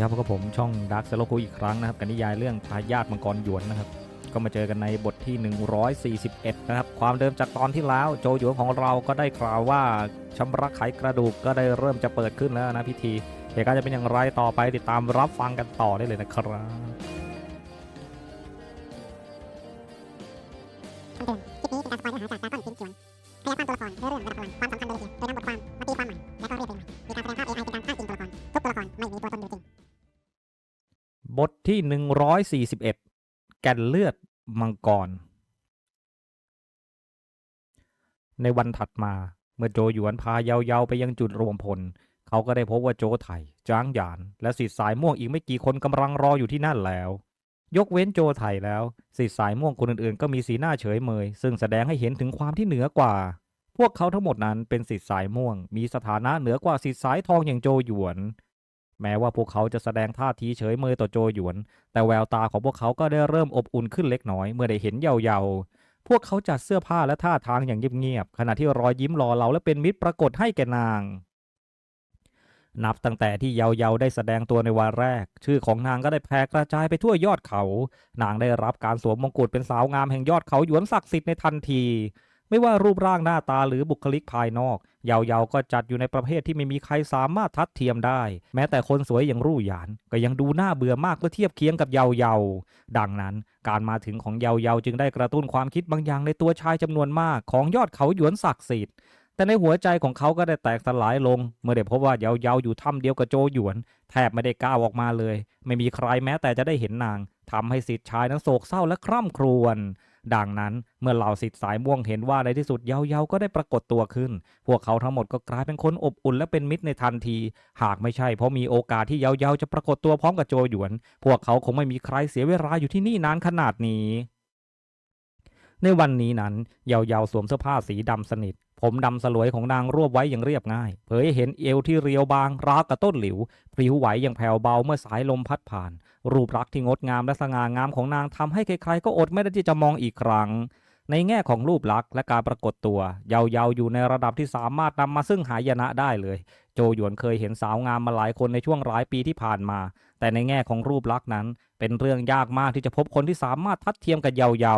ครับพบกับผมช่องดาร์คเซโลคูอีกครั้งนะครับกับนิยายเรื่องทายาทมังกรหยวนนะครับ ก็มาเจอกันในบทที่ 141 นะครับ ความเดิมจากตอนที่แล้วโจหยวนของเราก็ได้กล่าวว่าชำระไขกระดูกก็ได้เริ่มจะเปิดขึ้นแล้วนะพิธีเหตุการณ์จะเป็นอย่างไรต่อไปติดตามรับฟังกันต่อได้เลยนะครับคำเตือนคลิปนี้เป็นการสปอยเนื้อหาจากดราก้อนฟินจวนพยายามตั้งตัวละครเพื่อเรื่องระดับพลังความสำคัญ ที่ 141 แก่นเลือดมังกร ในวันถัดมาเมื่อโจหยวนพาเยาๆไปยังจุดรวมพล เขาก็ได้พบว่าโจไถจ้างหยาน และสิทธิสายม่วงอีกไม่กี่คนกำลังรออยู่ที่นั่นแล้ว ยกเว้นโจไถแล้วสิทธิสายม่วงคนอื่นๆ ก็มีสีหน้าเฉยเมย ซึ่งแสดงให้เห็นถึงความที่เหนือกว่า พวกเขาทั้งหมดนั้นเป็นสิทธิสายม่วง มีสถานะเหนือกว่าสิทธิสายทองอย่างโจหยวน แม้ว่าพวกเขาจะแสดงท่าทีเฉยเมยต่อโจหยวน แต่แววตาของพวกเขาก็ได้เริ่มอบอุ่นขึ้นเล็กน้อยเมื่อได้เห็นเยาๆพวกเขาจัดเสื้อผ้าและท่าทางอย่างเงียบๆขณะที่รอยยิ้มรอเราและเป็นมิตรปรากฏให้แก่นาง นับตั้งแต่ที่เยาๆได้แสดงตัวในวันแรก ชื่อของนางก็ได้แพร่กระจายไปทั่วยอดเขา นางได้รับการสวมมงกุฎเป็นสาวงามแห่งยอดเขาหยวนศักดิ์สิทธิ์ในทันที ไม่ว่ารูปร่างหน้าตาหรือบุคลิกภายนอก เยาๆก็จัดอยู่ในประเภทที่ไม่มีใครสามารถทัดเทียมได้ แม้แต่คนสวยอย่างรู่หยาน ก็ยังดูน่าเบื่อมากเมื่อเทียบเคียงกับเยาๆดังนั้นการมาถึงของเยาๆจึงได้กระตุ้นความคิดบางอย่างในตัวชายจำนวนมากของยอดเขาหยวนศักดิ์สิทธิ์แต่ในหัวใจของเขาก็ได้แตกสลายลง เมื่อได้พบว่าเยาๆอยู่ถ้ำเดียวกับโจหยวน แทบไม่ได้ก้าวออกมาเลย ไม่มีใครแม้แต่จะได้เห็นนางทำให้สิทธิ์ชายนั้นโศกเศร้าและคร่ำครวญ ดังนั้นเมื่อเหล่าสิทธิ์สายม่วงเห็นว่าในที่สุดเยาเยาก็ได้ปรากฏตัวขึ้น พวกเขาทั้งหมดก็กลายเป็นคนอบอุ่นและเป็นมิตรในทันที หากไม่ใช่เพราะมีโอกาสที่เยาเยาจะปรากฏตัวพร้อมกับโจหยวน พวกเขาคงไม่มีใครเสียเวลาอยู่ที่นี่นานขนาดนี้ ในวันนี้นั้นเยาเยาสวมเสื้อผ้าสีดำสนิท ผมดำสลวยของนางรวบไว้อย่างเรียบง่าย เผยเห็นเอวที่เรียวบางราวกับต้นหลิวพริ้วไหวอย่างแผ่วเบาเมื่อสายลมพัดผ่าน รูปลักษณ์ที่งดงามและสง่างามของนางทำให้ใครๆก็อดไม่ได้ที่จะมองอีกครั้ง ในแง่ของรูปลักษณ์และการปรากฏตัว เยาเยาอยู่ในระดับที่สามารถนำมาซึ่งหายนะได้เลย โจหยวนเคยเห็นสาวงามมาหลายคนในช่วงหลายปีที่ผ่านมา แต่ในแง่ของรูปลักษณ์นั้น เป็นเรื่องยากมากที่จะพบคนที่สามารถทัดเทียมกับเยาเยา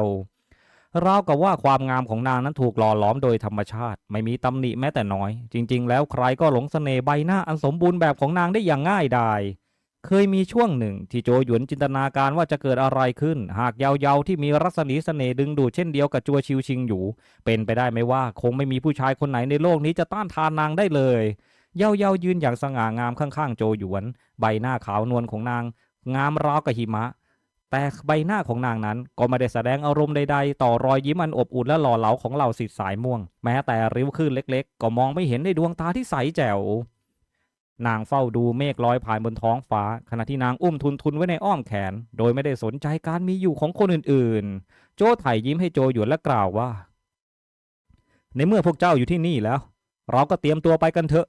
ราวกับว่าความงามของนางนั้นถูกหล่อหลอมโดยธรรมชาติ ไม่มีตำหนิแม้แต่น้อย จริง ๆ แล้วใครก็หลงเสน่ห์ใบหน้าอันสมบูรณ์แบบของนางได้อย่างง่ายดายเคยมีช่วงหนึ่งที่โจหยวนจินตนาการว่าจะเกิดอะไรขึ้น หากเยาเยาที่มีรัศมีเสน่ห์ดึงดูดเช่นเดียวกับจัวชิวชิงอยู่เป็นไปได้ไหมว่าคงไม่มีผู้ชายคนไหนในโลกนี้จะต้านทานนางได้เลยเยาเยายืนอย่างสง่างามข้างๆ โจหยวน ใบหน้าขาวนวลของนาง งามราวกับหิมะ แต่ใบหน้าของนางนั้นก็ไม่ได้แสดงอารมณ์ใดๆ ต่อรอยยิ้มอันอบอุ่นและหล่อเหลาของเหล่าสิทธิ์สายม่วง แม้แต่ริ้วคลื่นเล็กๆ ก็มองไม่เห็นในดวงตาที่ใสแจ๋วนางเฝ้าดูเมฆลอยผ่านบนท้องฟ้า ขณะที่นางอุ้มทุนทุนไว้ในอ้อมแขน โดยไม่ได้สนใจการมีอยู่ของคนอื่นๆ โจไถยิ้มให้โจหยวนและกล่าวว่า ในเมื่อพวกเจ้าอยู่ที่นี่แล้ว เราก็เตรียมตัวไปกันเถอะ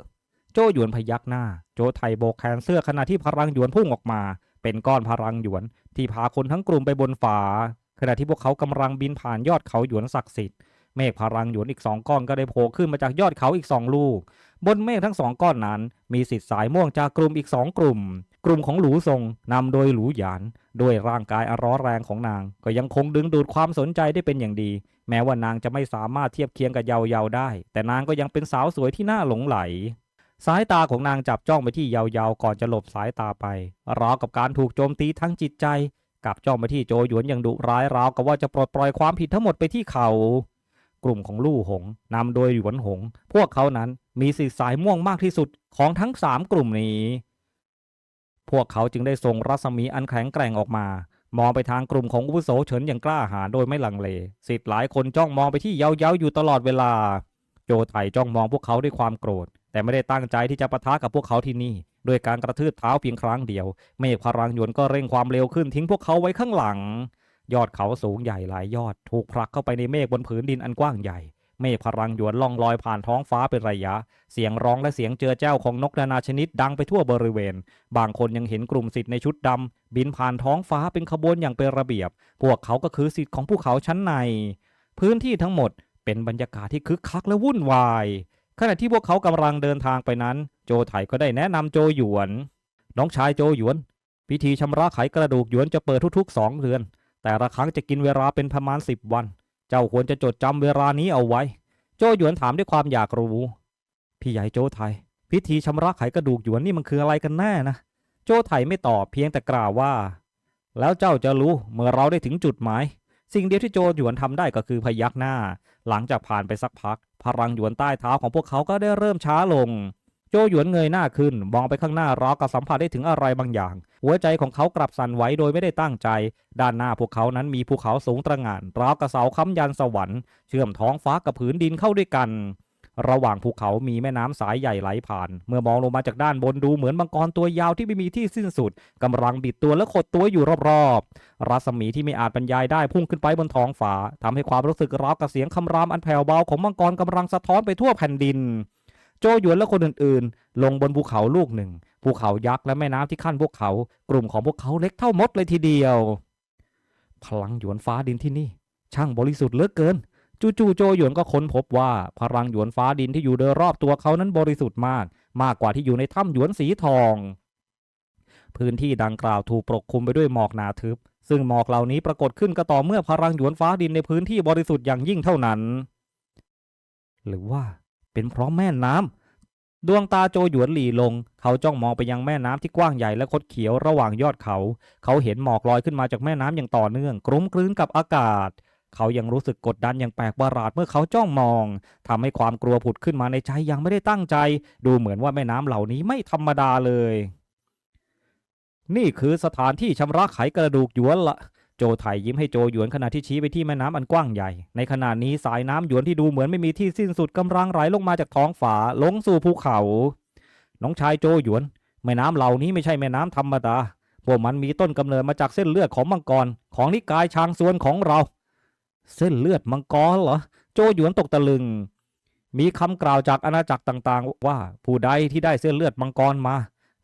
โจหยวนพยักหน้า โจไถโบกแขนเสื้อขณะที่พลังหยวนพุ่งออกมา เป็นก้อนพลังหยวน ที่พาคนทั้งกลุ่มไปบนฟ้าขณะที่พวกเขากำลังบินผ่านยอดเขาหยวนศักดิ์สิทธิ์เมฆพลังหยวนอีกสองก้อนก็ได้โผล่ขึ้นมาจากยอดเขาอีกสองลูก บนเมฆทั้งสองก้อนนั้น มีสิทธิ์สายม่วงจากกลุ่มอีกสองกลุ่ม กลุ่มของหลูซงนำโดยหลูหยาน ด้วยร่างกายอร้อแรงของนาง ก็ยังคงดึงดูดความสนใจได้เป็นอย่างดี แม้ว่านางจะไม่สามารถเทียบเคียงกับเยาเยาได้ แต่นางก็ยังเป็นสาวสวยที่น่าหลงไหล สายตาของนางจับจ้องไปที่เยาเยาก่อนจะหลบสายตาไปราวกับการถูกโจมตีทั้งจิตใจกับจ้องไปที่โจหยวนอย่างดุร้ายราวกับว่าจะปลดปล่อยความผิดทั้งหมดไปที่เขา กลุ่มของลู่หงนำโดยหยวนหง พวกเขานั้นมีสีสายม่วงมากที่สุดของทั้งสามกลุ่มนี้ พวกเขาจึงได้ส่งรัศมีอันแข็งแกร่งออกมา มองไปทางกลุ่มของอุปโสเฉินอย่างกล้าหาญโดยไม่ลังเลสิทธิ์หลายคนจ้องมองไปที่เยาเย้าอยู่ตลอดเวลา โจไถจ้องมองพวกเขาด้วยความโกรธ แต่ไม่ได้ตั้งใจที่จะปะทะกับพวกเขาที่นี่ด้วยการกระทืบเท้าเพียงครั้งเดียว เมฆพลังหยวนก็เร่งความเร็วขึ้นทิ้งพวกเขาไว้ข้างหลัง ยอดเขาสูงใหญ่หลายยอด ถูกผลักเข้าไปในเมฆบนผืนดินอันกว้างใหญ่ เมฆพลังหยวนล่องลอยผ่านท้องฟ้าเป็นระยะ เสียงร้องและเสียงเจือแจ้วของนกนานาชนิดดังไปทั่วบริเวณ บางคนยังเห็นกลุ่มสิทธิ์ในชุดดำบินผ่านท้องฟ้าเป็นขบวนอย่างเป็นระเบียบ พวกเขาก็คือสิทธิ์ของภูเขาชั้นใน พื้นที่ทั้งหมดเป็นบรรยากาศที่คึกคักและวุ่นวาย ขณะที่พวกเขากำลังเดินทางไปนั้น โจไถก็ได้แนะนำโจหยวน น้องชายโจหยวน พิธีชำระไขกระดูกหยวนจะเปิดทุกๆสองเดือน แต่ละครั้งจะกินเวลาเป็นประมาณสิบวัน เจ้าควรจะจดจำเวลานี้เอาไว้ โจหยวนถามด้วยความอยากรู้ พี่ใหญ่โจไทยพิธีชำระไขกระดูกหยวนนี่มันคืออะไรกันแน่นะ โจไทยไม่ตอบเพียงแต่กล่าวว่า แล้วเจ้าจะรู้เมื่อเราได้ถึงจุดหมาย สิ่งเดียวที่โจหยวนทำได้ก็คือพยักหน้า หลังจากผ่านไปสักพัก พลังหยวนใต้เท้าของพวกเขาก็ได้เริ่มช้าลง โจหยวนเงยหน้าขึ้น มองไปข้างหน้าร้อกับสัมผัสได้ถึงอะไรบางอย่าง หัวใจของเขากลับสั่นไหวโดยไม่ได้ตั้งใจ ด้านหน้าพวกเขานั้นมีภูเขาสูงตระหง่านราวกับเสาค้ำยันสวรรค์เชื่อมท้องฟ้ากับผืนดินเข้าด้วยกัน ระหว่างภูเขามีแม่น้ำสายใหญ่ไหลผ่าน เมื่อมองลงมาจากด้านบนดูเหมือนมังกรตัวยาวที่ไม่มีที่สิ้นสุดกำลังบิดตัวและขดตัวอยู่รอบๆ รัศมีที่ไม่อาจบรรยายได้พุ่งขึ้นไปบนท้องฟ้าทำให้ความรู้สึกราวกับเสียงคำรามอันแผ่วเบาของมังกรกำลังสะท้อนไปทั่วแผ่นดิน โจหยวนและคนอื่นๆ ลงบนภูเขาลูกหนึ่ง ภูเขายักษ์และแม่น้ำที่ขั้นพวกเขา กลุ่มของพวกเขาเล็กเท่ามดเลยทีเดียว พลังหยวนฟ้าดินที่นี่ ช่างบริสุทธิ์เหลือเกิน จู่ๆโจหยวนก็ค้นพบว่าพลังหยวนฟ้าดินที่อยู่โดยรอบตัวเขานั้นบริสุทธิ์มาก มากกว่าที่อยู่ในถ้ำหยวนสีทอง พื้นที่ดังกล่าวถูกปกคลุมไปด้วยหมอกหนาทึบ ซึ่งหมอกเหล่านี้ปรากฏขึ้นก็ต่อเมื่อพลังหยวนฟ้าดินในพื้นที่บริสุทธิ์อย่างยิ่งเท่านั้น หรือว่าเป็นเพราะแม่น้ำดวงตาโจหยวนหลีลง เขาจ้องมองไปยังแม่น้ำที่กว้างใหญ่และคดเขียวระหว่างยอดเขา เขาเห็นหมอกลอยขึ้นมาจากแม่น้ำอย่างต่อเนื่องกลุ้มกลืนกับอากาศ เขายังรู้สึกกดดันอย่างแปลกประหลาดเมื่อเขาจ้องมองทำให้ความกลัวผุดขึ้นมาในใจยังไม่ได้ตั้งใจ ดูเหมือนว่าแม่น้ำเหล่านี้ไม่ธรรมดาเลย นี่คือสถานที่ชำระไขกระดูกหยวนละโจไถยิ้มให้โจหยวนขณะที่ชี้ไปที่แม่น้ำอันกว้างใหญ่ ในขณะนี้สายน้ำหยวนที่ดูเหมือนไม่มีที่สิ้นสุดกำลังไหลลงมาจากท้องฟ้าลงสู่ภูเขา น้องชายโจหยวน แม่น้ำเหล่านี้ไม่ใช่แม่น้ำธรรมดา พวกมันมีต้นกำเนิดมาจากเส้นเลือดของมังกร ของนิกายชางซวนของเรา เส้นเลือดมังกรเหรอ โจหยวนตกตะลึง มีคำกล่าวจากอาณาจักรต่างๆ ว่าผู้ใดที่ได้เส้นเลือดมังกรมา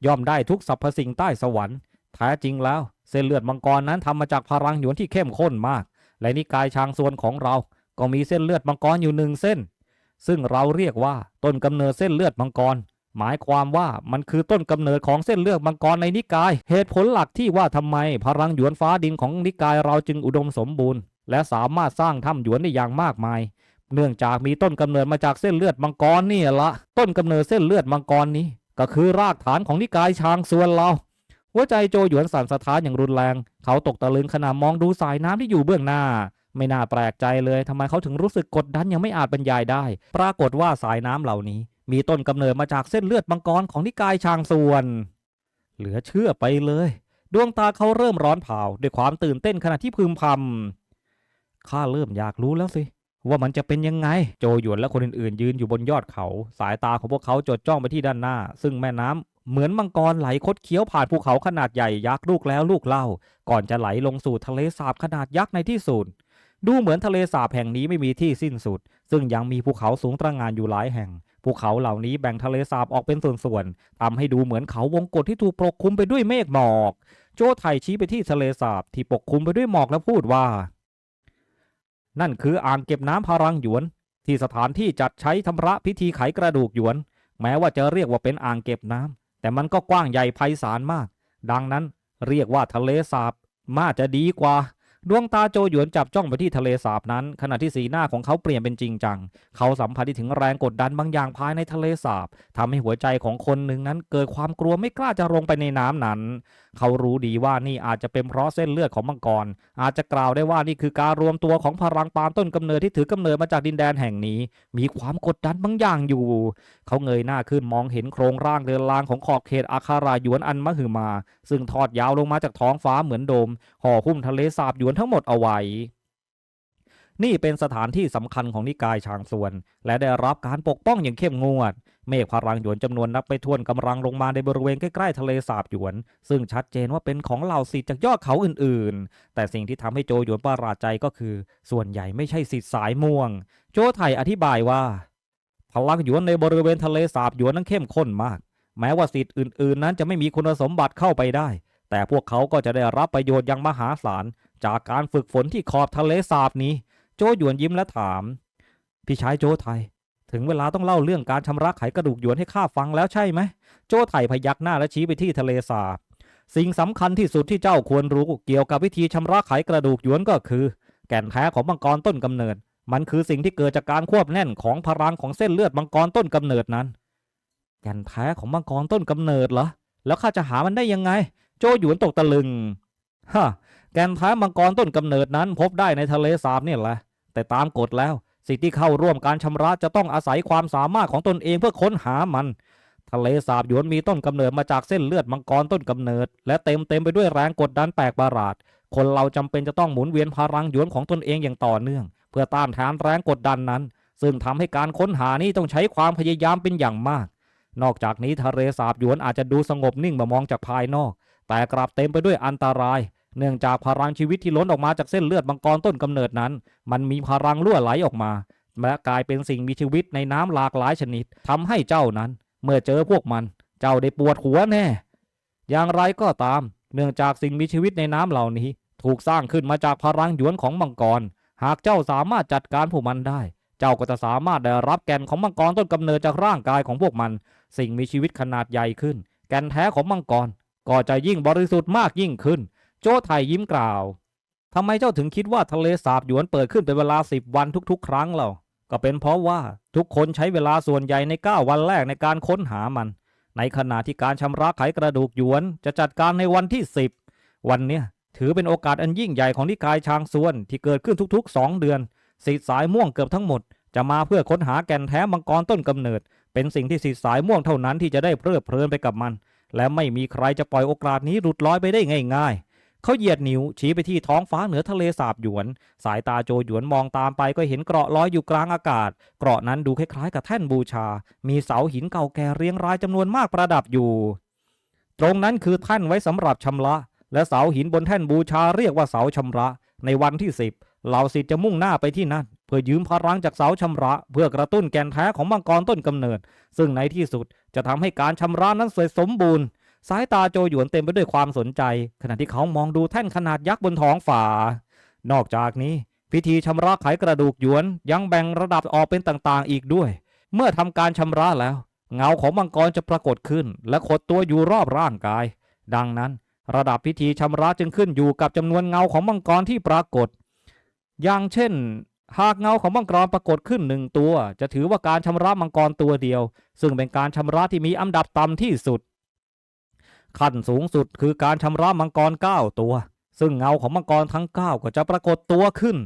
ย่อมได้ทุกสรรพสิ่งใต้สวรรค์แท้จริงแล้ว เส้นเลือดมังกรนั้นทำมาจากพลังหยวนที่เข้มข้นมาก และนิกายชางซวนของเรา ก็มีเส้นเลือดมังกรอยู่หนึ่งเส้น ซึ่งเราเรียกว่าต้นกำเนิดเส้นเลือดมังกรหมายความว่ามันคือต้นกำเนิดของเส้นเลือดมังกรในนิกาย เหตุผลหลักที่ว่าทำไมพลังหยวนฟ้าดินของนิกายเราจึงอุดมสมบูรณ์ และสามารถสร้างถ้ำหยวนได้อย่างมากมาย เนื่องจากมีต้นกำเนิดมาจากเส้นเลือดมังกรนี่ละ ต้นกำเนิดเส้นเลือดมังกรนี้ ก็คือรากฐานของนิกายชางส่วนเราหัวใจโจหยวนสั่นสะท้านอย่างรุนแรง เขาตกตะลึงขณะมองดูสายน้ำที่อยู่เบื้องหน้า ไม่น่าแปลกใจเลยทำไมเขาถึงรู้สึกกดดันยังไม่อาจบรรยายได้ ปรากฏว่าสายน้ำเหล่านี้ มีต้นกำเนิดมาจากเส้นเลือดมังกรของนิกายชางส่วน เหลือเชื่อไปเลย ดวงตาเขาเริ่มร้อนเผาด้วยความตื่นเต้นขณะที่พึมพำ ข้าเริ่มอยากรู้แล้วสิ ว่ามันจะเป็นยังไง โจหยวนและคนอื่นๆ ยืนอยู่บนยอดเขา สายตาของพวกเขาจดจ้องไปที่ด้านหน้า ซึ่งแม่น้ำเหมือนมังกรไหลคดเคี้ยวผ่านภูเขาขนาดใหญ่ยักษ์ลูกแล้วลูกเล่า ก่อนจะไหลลงสู่ทะเลสาบขนาดยักษ์ในที่สุดดูเหมือนทะเลสาบแห่งนี้ไม่มีที่สิ้นสุด ซึ่งยังมีภูเขาสูงตระหงานอยู่หลายแห่ง ภูเขาเหล่านี้แบ่งทะเลสาบออกเป็นส่วนๆทำให้ดูเหมือนเขาวงกฏที่ถูกปกคลุมไปด้วยเมฆหมอก โจไถชี้ไปที่ทะเลสาบที่ปกคลุมไปด้วยหมอกและพูดว่า นั่นคืออ่างเก็บน้ำพารังหยวน ที่สถานที่จัดใช้ทำระพิธีไขกระดูกหยวน แม้ว่าจะเรียกว่าเป็นอ่างเก็บน้ำแต่มันก็กว้างใหญ่ไพศาลมาก ดังนั้นเรียกว่าทะเลสาบมาจะดีกว่า ดวงตาโจหยวนจับจ้องไปที่ทะเลสาบนั้น ขณะที่สีหน้าของเขาเปลี่ยนเป็นจริงจัง เขาสัมผัสได้ถึงแรงกดดันบางอย่างภายในทะเลสาบทำให้หัวใจของคนหนึ่งนั้นเกิดความกลัวไม่กล้าจะลงไปในน้ำนั้น เขารู้ดีว่านี่อาจจะเป็นเพราะเส้นเลือดของมังกร อาจจะกล่าวได้ว่านี่คือการรวมตัวของพลังปานต้นกำเนิดที่ถือกำเนิดมาจากดินแดนแห่งนี้ มีความกดดันบางอย่างอยู่ เขาเงยหน้าขึ้นมองเห็นโครงร่างเดินลางของขอบเขตอาคารายวนอันมหึมา ซึ่งทอดยาวลงมาจากท้องฟ้าเหมือนโดมห่อหุ้มทะเลสาบหยวนทั้งหมดเอาไว้ นี่เป็นสถานที่สำคัญของนิกายชางส่วน และได้รับการปกป้องอย่างเข้มงวด เมฆพลังหยวนจำนวนนับไปถ้วนกำลังลงมาในบริเวณใกล้ๆทะเลสาบหยวน ซึ่งชัดเจนว่าเป็นของเหล่าศิษย์จากยอดเขาอื่นๆ แต่สิ่งที่ทำให้โจหยวนประหลาดใจก็คือ ส่วนใหญ่ไม่ใช่ศิษย์สายม่วง โจไถอธิบายว่า พลังหยวนในบริเวณทะเลสาบหยวนนั้นเข้มข้นมาก แม้ว่าศิษย์อื่น ๆ นั้นจะไม่มีคุณสมบัติเข้าไปได้แต่พวกเขาก็จะได้รับประโยชน์อย่างมหาศาล จากการฝึกฝนที่ขอบทะเลสาบนี้ โจหยวนยิ้มและถาม พี่ชายโจไทย ถึงเวลาต้องเล่าเรื่องการชำระไขกระดูกหยวนให้ข้าฟังแล้วใช่ไหม โจไถ่พยักหน้าและชี้ไปที่ทะเลสาบ สิ่งสำคัญที่สุดที่เจ้าควรรู้เกี่ยวกับวิธีชำระไขกระดูกหยวนก็คือ แก่นแท้ของมังกรต้นกำเนิด มันคือสิ่งที่เกิดจากการควบแน่นของพลังของเส้นเลือดมังกรต้นกำเนิดนั้น แก่นแท้ของมังกรต้นกำเนิดเหรอแล้วข้าจะหามันได้ยังไง โจหยวนตกตะลึงฮะ แก่นแท้มังกรต้นกำเนิดนั้นพบได้ในทะเลสาบเนี่ยแหละ แต่ตามกฎแล้ว สิ่งที่เข้าร่วมการชำระจะต้องอาศัยความสามารถของตนเองเพื่อค้นหามัน ทะเลสาบหยวนมีต้นกำเนิดมาจากเส้นเลือดมังกรต้นกำเนิด และเต็มเต็มไปด้วยแรงกดดันแปลกประหลาด คนเราจำเป็นจะต้องหมุนเวียนพลังหยวนของตนเองอย่างต่อเนื่อง เพื่อต้านทานแรงกดดันนั้น ซึ่งทำให้การค้นหานี้ต้องใช้ความพยายามเป็นอย่างมาก นอกจากนี้ทะเลสาบหยวนอาจจะดูสงบนิ่งเมื่อมองจากภายนอก แต่กลับเต็มไปด้วยอันตราย เนื่องจากพลังชีวิตที่ล้นออกมาจากเส้นเลือดมังกรต้นกำเนิดนั้น มันมีพลังรั่วไหลออกมาและกลายเป็นสิ่งมีชีวิตในน้ำหลากหลายชนิดทำให้เจ้านั้น เมื่อเจอพวกมัน เจ้าได้ปวดหัวแน่ อย่างไรก็ตาม เนื่องจากสิ่งมีชีวิตในน้ำเหล่านี้ ถูกสร้างขึ้นมาจากพลังหยวนของมังกร หากเจ้าสามารถจัดการพวกมันได้ เจ้าก็จะสามารถได้รับแก่นของมังกรต้นกำเนิดจากร่างกายของพวกมัน สิ่งมีชีวิตขนาดใหญ่ขึ้น แก่นแท้ของมังกรก็จะยิ่งบริสุทธิ์มากยิ่งขึ้น โจ้ไทยยิ้มกล่าวทำไมเจ้าถึงคิดว่าทะเลสาบหยวนเปิดขึ้นเป็นเวลาสิบวันทุกๆ ครั้งเล่าก็เป็นเพราะว่าทุกคนใช้เวลาส่วนใหญ่ใน 9 วันแรกในการค้นหามัน ในขณะที่การชำระไขกระดูกหยวน จะจัดการในวันที่ 10 วันเนี้ยถือเป็นโอกาสอันยิ่งใหญ่ของนิกายชางซวนที่เกิดขึ้นทุกๆ 2 เดือนสิทธิสายม่วงเกือบทั้งหมด จะมาเพื่อค้นหาแก่นแท้มังกรต้นกำเนิด เป็นสิ่งที่สิทธิสายม่วงเท่านั้นที่จะได้เพลิดเพลินไปกับมัน และไม่มีใครจะปล่อยโอกาสนี้หลุดลอยไปได้ง่ายๆ เขาเหยียดนิ้วชี้ไปที่ท้องฟ้าเหนือทะเลสาบหยวน สายตาโจหยวนมองตามไปก็เห็นเกราะลอยอยู่กลางอากาศ เกราะนั้นดูคล้ายๆกับแท่นบูชา มีเสาหินเก่าแก่เรียงรายจำนวนมากประดับอยู่ ตรงนั้นคือแท่นไว้สำหรับชำระ และเสาหินบนแท่นบูชาเรียกว่าเสาชำระ ในวันที่สิบเหล่าศิษย์จะมุ่งหน้าไปที่นั่น เพื่อยืมพลังจากเสาชำระ เพื่อกระตุ้นแกนแท้ของมังกรต้นกำเนิด ซึ่งในที่สุดจะทำให้การชำระนั้นเสร็จสมบูรณ์ สายตาโจหยวนเต็มไปด้วยความสนใจ ขณะที่เขามองดูแท่นขนาดยักษ์บนท้องฟ้านอกจากนี้ พิธีชำระไขกระดูกหยวนยังแบ่งระดับออกเป็นต่างๆ อีกด้วย เมื่อทำการชำระแล้ว เงาของมังกรจะปรากฏขึ้น และขดตัวอยู่รอบร่างกาย ดังนั้น ระดับพิธีชำระจึงขึ้นอยู่กับจำนวนเงาของมังกรที่ปรากฏ อย่างเช่นหากเงาของมังกรปรากฏขึ้นหนึ่งตัว จะถือว่าการชำระมังกรตัวเดียว ซึ่งเป็นการชำระที่มีอันดับต่ำที่สุด ขั้นสูงสุดคือการชำระมังกร 9 ตัว ซึ่งเงาของมังกรทั้ง 9 ก็จะปรากฏตัวขึ้น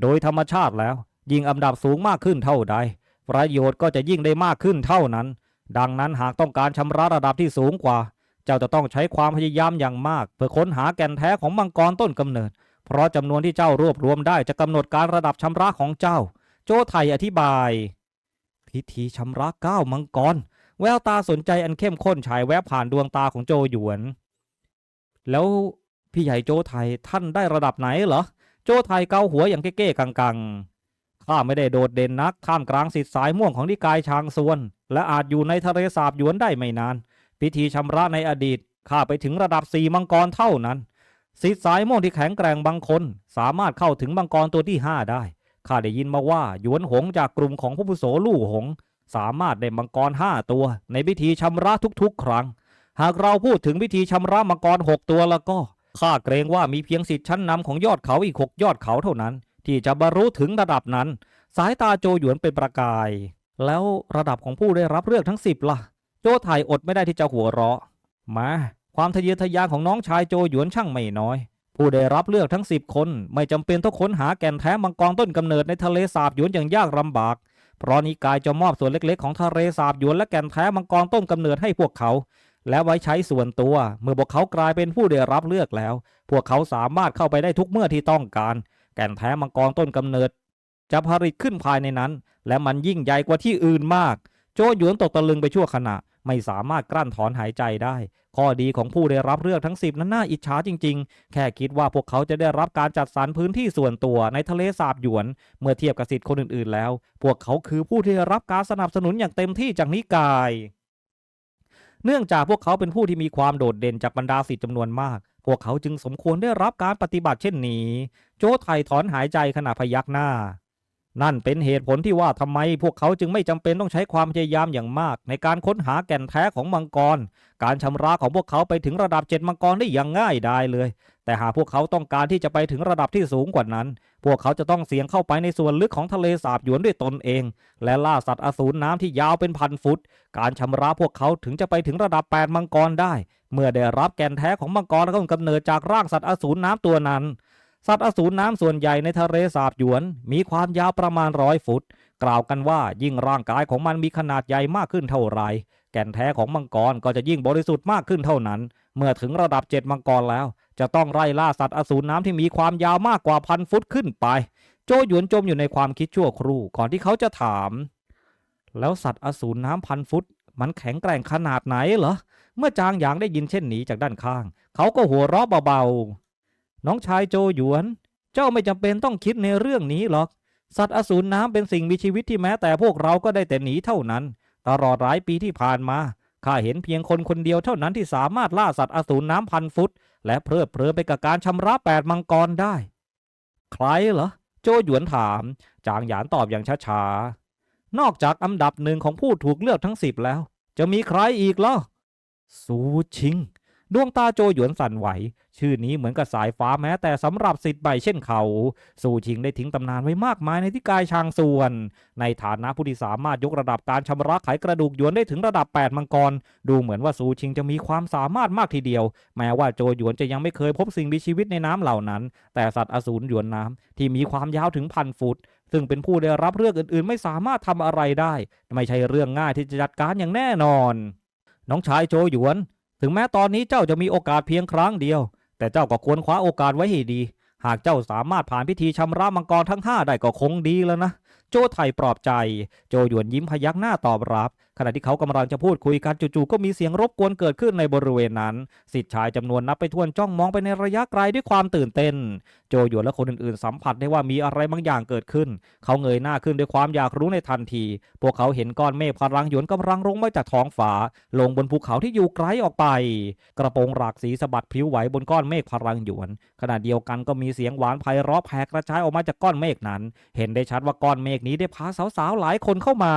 โดยธรรมชาติแล้ว ยิ่งอันดับสูงมากขึ้นเท่าใด ประโยชน์ก็จะยิ่งได้มากขึ้นเท่านั้น ดังนั้นหากต้องการชำระระดับที่สูงกว่า เจ้าจะต้องใช้ความพยายามอย่างมาก เพื่อค้นหาแก่นแท้ของมังกรต้นกำเนิด เพราะจำนวนที่เจ้ารวบรวมได้จะกำหนดการระดับชำระของเจ้า โจไทยอธิบาย พิธีชำระเก้ามังกร แววตาสนใจอันเข้มข้นฉายแวบผ่านดวงตาของโจหยวน แล้วพี่ใหญ่โจไทยท่านได้ระดับไหนเหรอ โจไทยเกาหัวอย่างเก้ๆกังๆ ข้าไม่ได้โดดเด่นนักท่ามกลางสิทธิสายม่วงของนิกายชางซวน และอาจอยู่ในทะเลสาบหยวนได้ไม่นาน พิธีชำระในอดีตข้าไปถึงระดับสี่มังกรเท่านั้นสิทธิสายม่วงที่แข็งแกร่งบางคน สามารถเข้าถึงมังกรตัวที่ห้าได้ข้าได้ยินมาว่าหยวนหงจากกลุ่มของผู้ผู้โสลู่หง สามารถได้มังกรห้าตัว ในพิธีชำระทุกๆ ครั้ง หากเราพูดถึงพิธีชำระมังกรหกตัวแล้วก็ข้าเกรงว่ามีเพียงสิทธิ์ชั้นนำของยอดเขาอีกหกยอดเขาเท่านั้น ที่จะบรรลุถึงระดับนั้น สายตาโจหยวนเป็นประกาย แล้วระดับของผู้ได้รับเลือกทั้งสิบล่ะ โจไทยอดไม่ได้ที่จะหัวเราะ มา ความทะเยอทะยานของน้องชายโจหยวนช่างไม่น้อยผู้ได้รับเลือกทั้งสิบคน ไม่จำเป็นต้องค้นหาแก่นแท้มังกรต้นกำเนิดในทะเลสาบหยวนอย่างยากลำบาก เพราะนิกายจะมอบส่วนเล็กๆ ของทะเลสาบหยวนและแก่นแท้มังกรต้นกำเนิดให้พวกเขา และไว้ใช้ส่วนตัว เมื่อพวกเขากลายเป็นผู้ได้รับเลือกแล้ว พวกเขาสามารถเข้าไปได้ทุกเมื่อที่ต้องการ แก่นแท้มังกรต้นกำเนิด จะผลิตขึ้นภายในนั้น และมันยิ่งใหญ่กว่าที่อื่นมาก โจหยวนตกตะลึงไปชั่วขณะ ไม่สามารถกลั้นถอนหายใจได้ ข้อดีของผู้ได้รับเลือกทั้งสิบนั้นน่าอิจฉาจริง ๆ แค่คิดว่าพวกเขาจะได้รับการจัดสรรพื้นที่ส่วนตัวในทะเลสาบหยวน เมื่อเทียบกับสิทธิ์คนอื่นๆแล้ว พวกเขาคือผู้ที่ได้รับการสนับสนุนอย่างเต็มที่จากนิกายเนื่องจากพวกเขาเป็นผู้ที่มีความโดดเด่นจากบรรดาสิทธิ์จำนวนมาก พวกเขาจึงสมควรได้รับการปฏิบัติเช่นนี้ โจไทยถอนหายใจขณะพยักหน้า นั่นเป็นเหตุผลที่ว่าทำไมพวกเขาจึงไม่จำเป็นต้องใช้ความพยายามอย่างมาก ในการค้นหาแก่นแท้ของมังกร การชำระของพวกเขาไปถึงระดับเจ็ดมังกรได้อย่างง่ายดายเลย แต่หากพวกเขาต้องการที่จะไปถึงระดับที่สูงกว่านั้น พวกเขาจะต้องเสี่ยงเข้าไปในส่วนลึกของทะเลสาบหยวนด้วยตนเอง และล่าสัตว์อสูรน้ำที่ยาวเป็นพันฟุต การชำระพวกเขาถึงจะไปถึงระดับ 8 มังกรได้ เมื่อได้รับแก่นแท้ของมังกรต้นกำเนิดจากร่างสัตว์อสูรน้ำตัวนั้น สัตว์อสูรน้ำส่วนใหญ่ในทะเลสาบหยวน มีความยาวประมาณร้อยฟุต กล่าวกันว่ายิ่งร่างกายของมันมีขนาดใหญ่มากขึ้นเท่าไร แก่นแท้ของมังกรก็จะยิ่งบริสุทธิ์มากขึ้นเท่านั้น เมื่อถึงระดับเจ็ดมังกรแล้ว จะต้องไล่ล่าสัตว์อสูรน้ำที่มีความยาวมากกว่าพันฟุตขึ้นไป โจหยวนจมอยู่ในความคิดชั่วครู่ก่อนที่เขาจะถาม แล้วสัตว์อสูรน้ำพันฟุต มันแข็งแกร่งขนาดไหนเหรอเมื่อจางหยางได้ยินเช่นนี้จากด้านข้าง เขาก็หัวเราะเบาๆ น้องชายโจหยวน เจ้าไม่จำเป็นต้องคิดในเรื่องนี้หรอก สัตว์อสูรน้ำเป็นสิ่งมีชีวิตที่แม้แต่พวกเราก็ได้แต่หนีเท่านั้น ตลอดหลายปีที่ผ่านมาข้าเห็นเพียงคนคนเดียวเท่านั้นที่สามารถล่าสัตว์อสูรน้ำพันฟุต และเพลิดเพลินไปกับการชำระแปดมังกรได้ ใครเหรอ โจหยวนถาม จางหยานตอบอย่างช้าๆนอกจากอันดับหนึ่งของผู้ถูกเลือกทั้งสิบแล้ว จะมีใครอีกล่ะซูชิง ดวงตาโจหยวนสั่นไหว ชื่อนี้เหมือนกับสายฟ้าแม้แต่สำหรับสิทธิ์ใบเช่นเขาซูชิงได้ทิ้งตำนานไว้มากมายในที่กายชางส่วน ในฐานะผู้ที่สามารถยกระดับการชำระไขกระดูกหยวนได้ถึงระดับ 8 มังกร ดูเหมือนว่าซูชิงจะมีความสามารถมากทีเดียว แม้ว่าโจหยวนจะยังไม่เคยพบสิ่งมีชีวิตในน้ำเหล่านั้น แต่สัตว์อสูรหยวนน้ำที่มีความยาวถึงพันฟุตซึ่งเป็นผู้ได้รับเรื่องอื่นๆ ไม่สามารถทำอะไรได้ ไม่ใช่เรื่องง่ายที่จะจัดการอย่างแน่นอน น้องชายโจหยวน ถึงแม้ตอนนี้เจ้าจะมีโอกาสเพียงครั้งเดียว แต่เจ้าก็ควรคว้าโอกาสไว้ให้ดี หากเจ้าสามารถผ่านพิธีชำระมังกรทั้งห้าได้ก็คงดีแล้วนะ โจไทยปลอบใจ โจหยวนยิ้มพยักหน้าตอบรับ ขณะที่เขากำลังจะพูดคุยกันจู่ๆก็มีเสียงรบกวนเกิดขึ้นในบริเวณนั้น สิทธิ์ชายจำนวนนับไปทวนจ้องมองไปในระยะไกลด้วยความตื่นเต้น โจหยวนและคนอื่นๆ สัมผัสได้ว่ามีอะไรบางอย่างเกิดขึ้น เขาเงยหน้าขึ้นด้วยความอยากรู้ในทันที พวกเขาเห็นก้อนเมฆพลังหยวนกำลังลงมาจากท้องฟ้าลงบนภูเขาที่อยู่ไกลออกไป กระโปรงหลากสีสะบัดพลิ้วไหวบนก้อนเมฆพลังหยวน ขณะเดียวกันก็มีเสียงหวานไพเราะแผ่กระจายออกมาจากก้อนเมฆนั้น เห็นได้ชัดว่าก้อนเมฆนี้ได้พาสาวๆหลายคนเข้ามา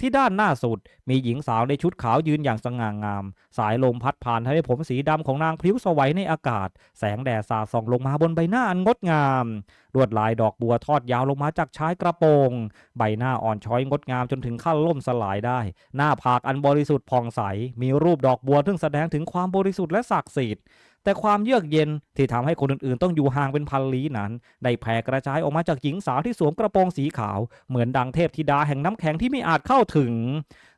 ที่ด้านหน้าสุด มีหญิงสาวในชุดขาวยืนอย่างสง่างาม สายลมพัดผ่านทำให้ผมสีดำของนางพลิ้วสวัยในอากาศ แสงแดดสาดส่องลงมาบนใบหน้าอันงดงาม ลวดลายดอกบัวทอดยาวลงมาจากชายกระโปรง ใบหน้าอ่อนช้อยงดงามจนถึงขั้นล่มสลายได้ หน้าผากอันบริสุทธิ์ผ่องใส มีรูปดอกบัวซึ่งแสดงถึงความบริสุทธิ์และศักดิ์สิทธิ์ แต่ความเยือกเย็นที่ทำให้คนอื่นๆ ต้องอยู่ห่างเป็นพันลี้นั้น ได้แผ่กระจายออกมาจากหญิงสาวที่สวมกระโปรงสีขาว เหมือนดังเทพธิดาแห่งน้ำแข็งที่ไม่อาจเข้าถึง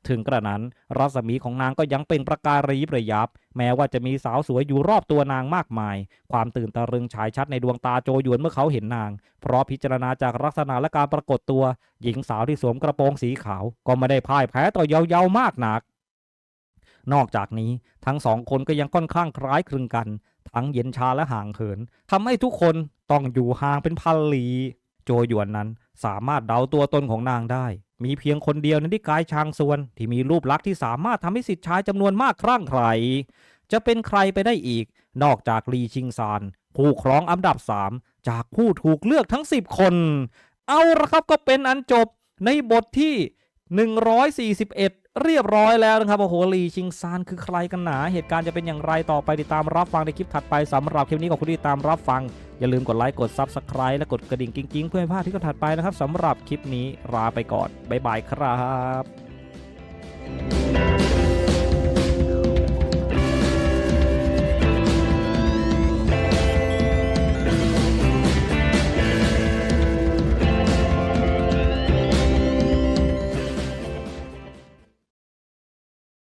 ถึงกระนั้นรัศมีของนางก็ยังเป็นประกายระยิบระยับ แม้ว่าจะมีสาวสวยอยู่รอบตัวนางมากมาย ความตื่นตะลึงฉายชัดในดวงตาโจยวนเมื่อเขาเห็นนาง เพราะพิจารณาจากลักษณะและการปรากฏตัว หญิงสาวที่สวมกระโปรงสีขาว ก็ไม่ได้พ่ายแพ้ต่อเยาว์ๆมากนัก นอกจากนี้ทั้งสองคนก็ยังค่อนข้างคล้ายคลึงกัน ทั้งเย็นชาและห่างเหินทำให้ทุกคนต้องอยู่ห่างเป็นพันลีโจหยวนนั้นสามารถเดาตัวตนของนางได้ มีเพียงคนเดียวในที่กายชางส่วน ที่มีรูปลักษณ์ที่สามารถทำให้สิทธิ์ชายจำนวนมากครั่งใครจะเป็นใครไปได้อีก นอกจากลีชิงซานผู้ครองอันดับสามจากผู้ถูกเลือกทั้ง 10 คน เอาละครับก็เป็นอันจบในบทที่ 141 เรียบร้อยแล้วนะครับโอ้โหลีชิงซานคือใครกันหนา เหตุการณ์จะเป็นอย่างไรต่อไปติดตามรับฟังในคลิปถัดไปสำหรับคลิปนี้ขอบคุณที่ติดตามรับฟัง อย่าลืมกดไลค์กดซับสไคร b e และกดกระดิ่งกิ๊งๆ เพื่อไม่พลาดที่ถัดไปนะครับสำหรับคลิปนี้ลาไปก่อนบ๊ายบายครับ